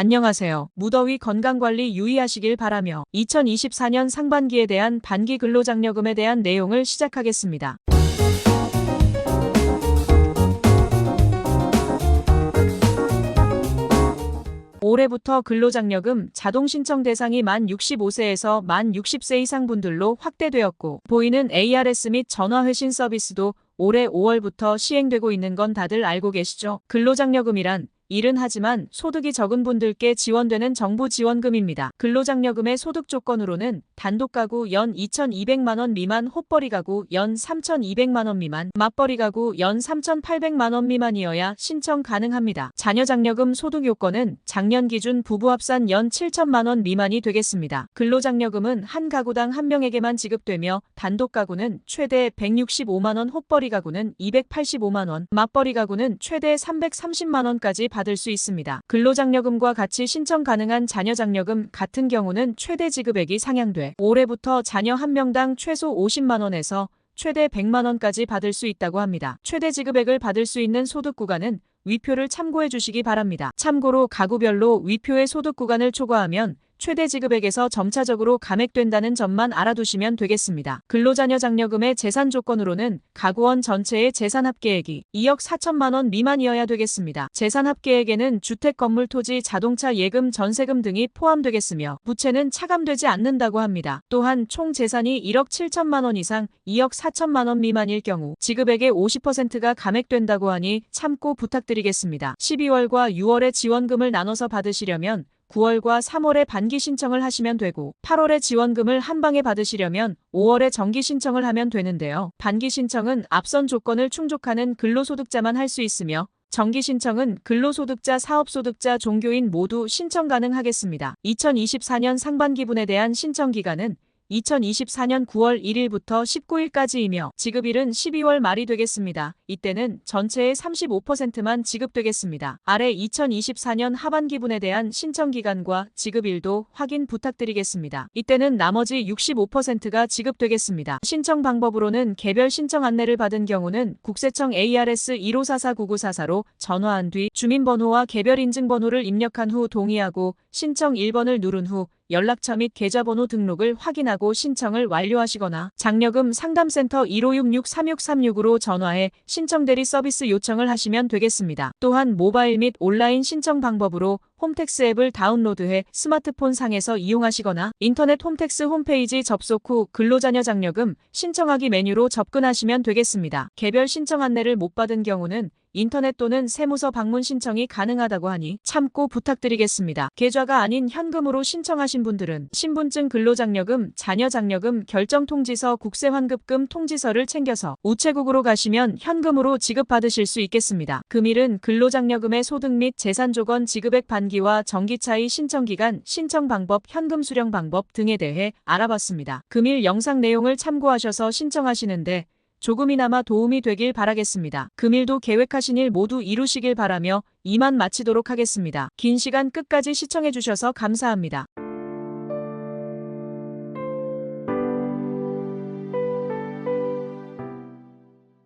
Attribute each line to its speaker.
Speaker 1: 안녕하세요. 무더위 건강관리 유의하시길 바라며 2024년 상반기에 대한 반기 근로장려금에 대한 내용을 시작하겠습니다. 올해부터 근로장려금 자동 신청 대상이 만 65세에서 만 60세 이상 분들로 확대되었고 보이는 ARS 및 전화회신 서비스도 올해 5월부터 시행되고 있는 건 다들 알고 계시죠? 근로장려금이란 일은 하지만 소득이 적은 분들께 지원되는 정부 지원금입니다. 근로장려금의 소득 조건으로는 단독 가구 연 2,200만 원 미만 호벌이 가구 연 3,200만 원 미만, 맞벌이 가구 연 3,800만 원 미만이어야 신청 가능합니다. 자녀 장려금 소득 요건은 작년 기준 부부 합산 연 7천만 원 미만이 되겠습니다. 근로장려금은 한 가구당 한 명에게만 지급되며 단독 가구는 최대 165만 원, 호벌이 가구는 285만 원, 맞벌이 가구는 최대 330만 원까지 받을 수 있습니다. 근로장려금과 같이 신청 가능한 자녀장려금 같은 경우는 최대 지급액이 상향돼 올해부터 자녀 한 명당 최소 50만 원에서 최대 100만 원까지 받을 수 있다고 합니다. 최대 지급액을 받을 수 있는 소득 구간은 위표를 참고해 주시기 바랍니다. 참고로 가구별로 위표의 소득 구간을 초과하면 최대 지급액에서 점차적으로 감액된다는 점만 알아두시면 되겠습니다. 근로자녀 장려금의 재산 조건으로는 가구원 전체의 재산 합계액이 2억 4천만 원 미만이어야 되겠습니다. 재산 합계액에는 주택, 건물, 토지, 자동차, 예금, 전세금 등이 포함되겠으며 부채는 차감되지 않는다고 합니다. 또한 총 재산이 1억 7천만 원 이상 2억 4천만 원 미만일 경우 지급액의 50%가 감액된다고 하니 참고 부탁드리겠습니다. 12월과 6월에 지원금을 나눠서 받으시려면 9월과 3월에 반기 신청을 하시면 되고 8월에 지원금을 한 방에 받으시려면 5월에 정기 신청을 하면 되는데요. 반기 신청은 앞선 조건을 충족하는 근로소득자만 할 수 있으며 정기 신청은 근로소득자, 사업소득자, 종교인 모두 신청 가능하겠습니다. 2024년 상반기분에 대한 신청 기간은 2024년 9월 1일부터 19일까지이며 지급일은 12월 말이 되겠습니다. 이때는 전체의 35%만 지급되겠습니다. 아래 2024년 하반기분에 대한 신청 기간과 지급일도 확인 부탁드리겠습니다. 이때는 나머지 65%가 지급되겠습니다. 신청 방법으로는 개별 신청 안내를 받은 경우는 국세청 ARS 15449944로 전화한 뒤 주민번호와 개별 인증번호를 입력한 후 동의하고 신청 1번을 누른 후 연락처 및 계좌번호 등록을 확인하고 신청을 완료하시거나 장려금 상담센터 1566-3636으로 전화해 신청 대리 서비스 요청을 하시면 되겠습니다. 또한 모바일 및 온라인 신청 방법으로 홈택스 앱을 다운로드해 스마트폰 상에서 이용하시거나 인터넷 홈택스 홈페이지 접속 후 근로자녀 장려금 신청하기 메뉴로 접근하시면 되겠습니다. 개별 신청 안내를 못 받은 경우는 인터넷 또는 세무서 방문 신청이 가능하다고 하니 참고 부탁드리겠습니다. 계좌가 아닌 현금으로 신청하신 분들은 신분증 근로장려금, 자녀장려금, 결정통지서, 국세환급금 통지서를 챙겨서 우체국으로 가시면 현금으로 지급받으실 수 있겠습니다. 금일은 근로장려금의 소득 및 재산 조건 지급액 반기와 정기차이 신청 기간, 신청 방법, 현금 수령 방법 등에 대해 알아봤습니다. 금일 영상 내용을 참고하셔서 신청하시는데 조금이나마 도움이 되길 바라겠습니다. 금일도 계획하신 일 모두 이루시길 바라며 이만 마치도록 하겠습니다. 긴 시간 끝까지 시청해주셔서 감사합니다.